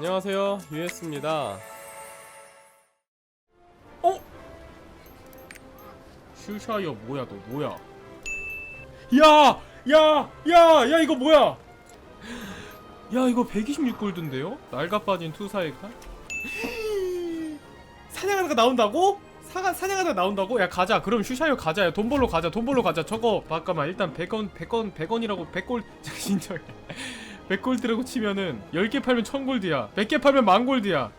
안녕하세요 유에스입니다 어? 슈샤이어 뭐야 너 뭐야 야! 야! 야! 야 이거 뭐야 야 이거 126골드인데요? 날가 빠진 투사이가 사냥하다가 나온다고? 사가, 사냥하다가 나온다고? 야 가자 그럼 슈샤이어 가자 야돈 벌러 가자 돈 벌러 가자 저거 잠깐만 일단 100원 100원 100원이라고 100골 진짜 100골드라고 치면은 10개 팔면 1000골드야 100개 팔면 만골드야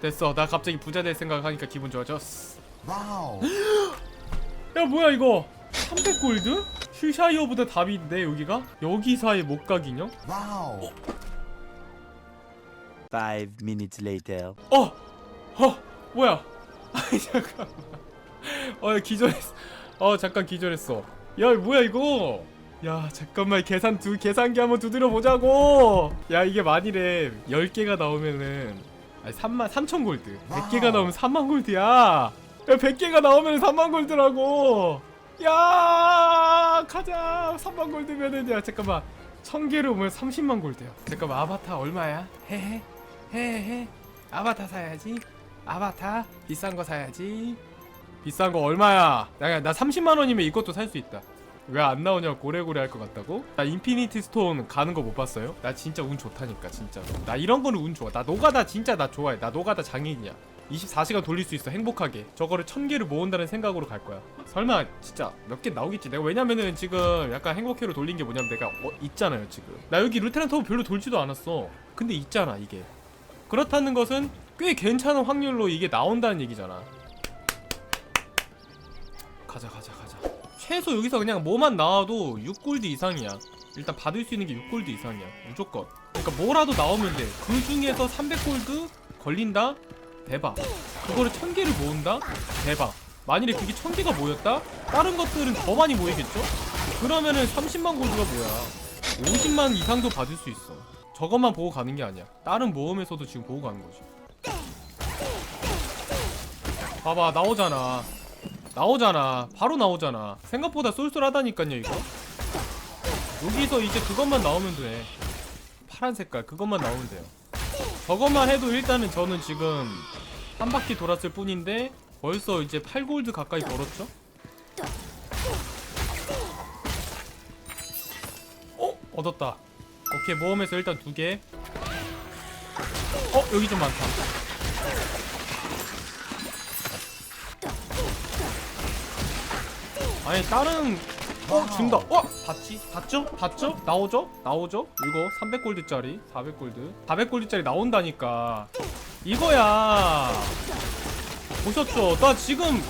됐어 나 갑자기 부자 될 생각하니까 기분 좋아졌어 와우. 야 뭐야 이거 300골드? 슈샤이어보다 답인데 여기가? 여기사의 목각 인형? 와우. Five minutes later. 어! 어! 뭐야 아니 잠깐만 어 기절했어 어 잠깐 기절했어 야 뭐야 이거 야 잠깐만 계산 두 계산기 한번 두드려 보자고. 야 이게 만일에 10개가 나오면은 아니 3만 3천 골드. 100개가 와우. 나오면 3만 골드야. 야 100개가 나오면 3만 골드라고. 야 가자. 3만 골드면은 야 잠깐만. 1000개를 오면 30만 골드야. 잠깐만 아바타 얼마야? 헤헤 헤헤 아바타 사야지. 아바타. 비싼 거 사야지. 비싼 거 얼마야? 나, 나 30만 원이면 이것도 살 수 있다 왜 안 나오냐 고래고래 할 것 같다고? 나 인피니티 스톤 가는 거 못 봤어요? 나 진짜 운 좋다니까 진짜로. 나 이런 거는 운 좋아. 나 노가다 진짜 나 좋아해. 나 노가다 장인이야. 24시간 돌릴 수 있어 행복하게. 저거를 1000개를 모은다는 생각으로 갈 거야. 설마 진짜 몇 개 나오겠지? 내가 왜냐면은 지금 약간 행복회로 돌린 게 뭐냐면 내가 어, 있잖아요 지금. 나 여기 루테란 터보 별로 돌지도 않았어. 근데 있잖아 이게. 그렇다는 것은 꽤 괜찮은 확률로 이게 나온다는 얘기잖아. 가자 가자 가자. 최소 여기서 그냥 뭐만 나와도 6골드 이상이야. 일단 받을 수 있는 게 6골드 이상이야. 무조건. 그러니까 뭐라도 나오면 돼. 그 중에서 300골드 걸린다? 대박. 그거를 1000개를 모은다? 대박. 만일에 그게 1000개가 모였다? 다른 것들은 더 많이 모이겠죠? 그러면은 30만 골드가 뭐야. 50만 이상도 받을 수 있어. 저것만 보고 가는 게 아니야. 다른 모험에서도 지금 보고 가는 거지. 봐봐 나오잖아. 나오잖아. 바로 나오잖아. 생각보다 쏠쏠하다니까요 이거. 여기서 이제 그것만 나오면 돼. 파란 색깔 그것만 나오면 돼요. 저것만 해도 일단은 저는 지금 한 바퀴 돌았을 뿐인데 벌써 이제 8골드 가까이 벌었죠? 어? 얻었다. 오케이 모험에서 일단 두 개. 어 여기 좀 많다. 아니 다른 어 준다. 어 봤지? 봤죠? 봤죠? 나오죠? 나오죠? 이거 300골드짜리 400골드 400골드짜리 나온다니까 이거야 보셨죠? 나 지금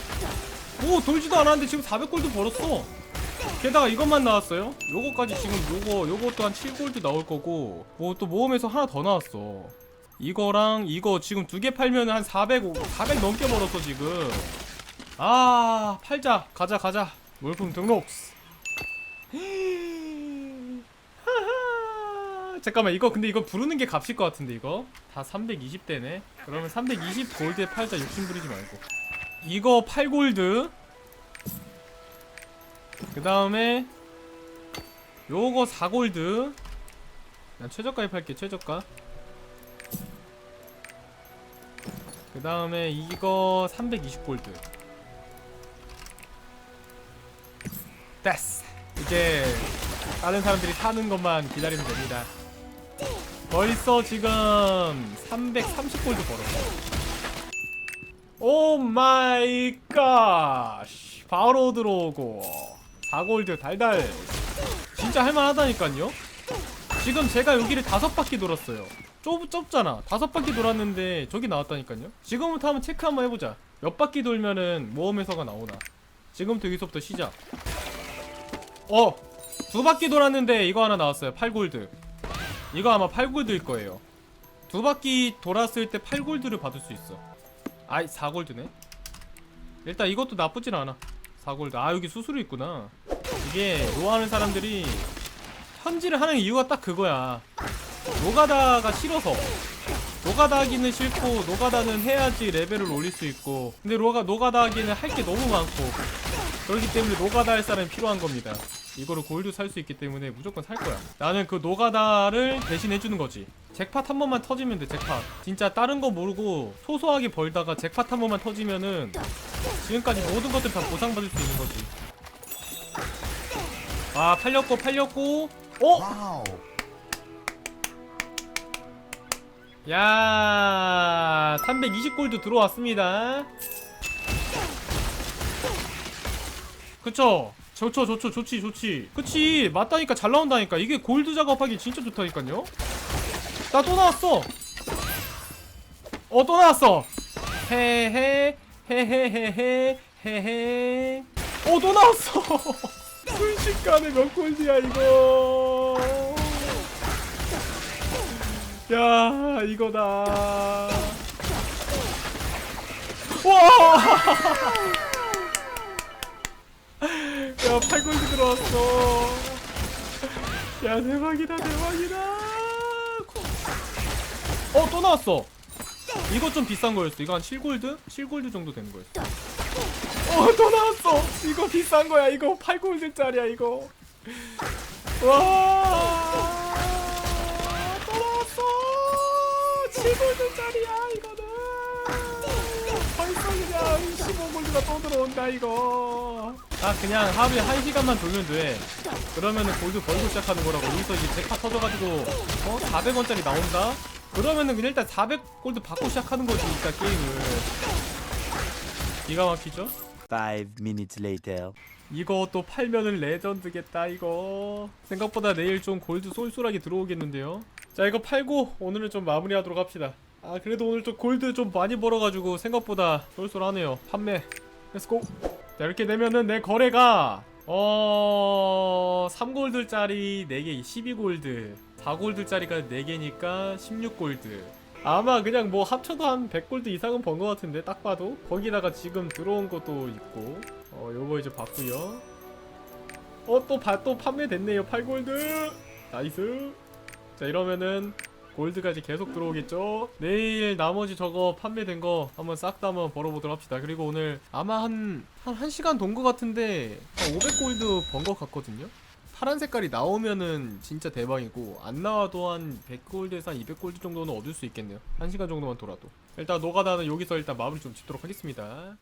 뭐 돌지도 않았는데 지금 400골드 벌었어 게다가 이것만 나왔어요. 요거까지 지금 요거 요것도 한 7골드 나올 거고 뭐 또 모험에서 하나 더 나왔어. 이거랑 이거 지금 두 개 팔면 한 400, 400 넘게 벌었어 지금. 아 팔자 가자 가자 물품 등록. 잠깐만 이거 근데 이거 부르는 게 값일 것 같은데 이거 다 320대네. 그러면 320 골드에 팔자 욕심 부리지 말고. 이거 8골드 그 다음에 요거 4골드 난 최저가에 팔게 최저가 그 다음에 이거 320골드 됐어. 이제 다른 사람들이 사는 것만 기다리면 됩니다. 벌써 지금 330골드 벌었어. 오 마이 갓 바로 들어오고 4골드 달달. 진짜 할만하다니까요? 지금 제가 여기를 다섯 바퀴 돌았어요. 좁, 좁잖아. 다섯 바퀴 돌았는데 저기 나왔다니까요? 지금부터 한번 체크 한번 해보자. 몇 바퀴 돌면은 모험에서가 나오나? 지금부터 여기서부터 시작 어! 두 바퀴 돌았는데 이거 하나 나왔어요 8골드. 이거 아마 8골드일 거예요. 두 바퀴 돌았을 때 8골드를 받을 수 있어. 아이 4골드네? 일단 이것도 나쁘진 않아. 4골드. 아 여기 수수료 있구나. 이게 로하는 사람들이 현질을 하는 이유가 딱 그거야. 노가다가 싫어서. 노가다 하기는 싫고 노가다는 해야지 레벨을 올릴 수 있고. 근데 노가, 노가다 하기는 할 게 너무 많고 그렇기 때문에 노가다 할 사람이 필요한 겁니다. 이거를 골드 살 수 있기 때문에 무조건 살 거야. 나는 그 노가다를 대신 해주는 거지. 잭팟 한 번만 터지면 돼 잭팟. 진짜 다른 거 모르고 소소하게 벌다가 잭팟 한 번만 터지면은 지금까지 모든 것들 다 보상받을 수 있는 거지. 아 팔렸고 팔렸고. 어? 야 320골드 들어왔습니다 그쵸? 좋죠 좋죠 좋지 좋지. 그치 맞다니까 잘 나온다니까. 이게 골드 작업하기 진짜 좋다니까요. 나 또 나왔어. 어 또 나왔어. 헤헤 헤헤헤헤 헤헤. 어 또 나왔어. 순식간에 몇 골드야 이거. 야 이거다. 와! 야 8골드 들어왔어. 야 대박이다 대박이다. 어 또 나왔어. 이거 좀 비싼 거였어. 이거 한 7골드? 7골드 정도 되는 거였어. 어 또 나왔어. 이거 비싼 거야. 이거 8골드짜리야 이거. 와, 또 나왔어. 7골드짜리야 15골드가 또 들어온다 이거. 아 그냥 하루에 1 시간만 돌면 돼. 그러면은 골드 벌고 시작하는 거라고. 여기서 이제 잭팟 터져가지고 어 400원짜리 나온다. 그러면은 그냥 일단 400골드 받고 시작하는 거지 일단 게임을. 기가 막히죠? Five minutes later. 이거 또 팔면은 레전드겠다 이거 생각보다 내일 좀 골드 쏠쏠하게 들어오겠는데요 자 이거 팔고 오늘은 좀 마무리하도록 합시다 아 그래도 오늘 좀 골드 좀 많이 벌어가지고 생각보다 쏠쏠하네요. 판매. 렛츠고 자 이렇게 되면은 내 거래가 어... 3골드짜리 4개 12골드 4골드짜리가 4개니까 16골드. 아마 그냥 뭐 합쳐도 한 100골드 이상은 번 것 같은데 딱 봐도 거기다가 지금 들어온 것도 있고. 어 요거 이제 봤고요. 어또 또 판매됐네요. 8골드. 나이스. 자 이러면은 이제 계속 들어오겠죠? 내일 나머지 저거 판매된 거 한번 싹 다 한번 벌어보도록 합시다. 그리고 오늘 아마 한 한 1시간 돈 거 같은데 한 500골드 번 거 같거든요? 파란 색깔이 나오면은 진짜 대박이고 안 나와도 한 100골드에서 한 200골드 정도는 얻을 수 있겠네요. 1시간 정도만 돌아도. 일단 노가다는 여기서 일단 마무리 좀 짓도록 하겠습니다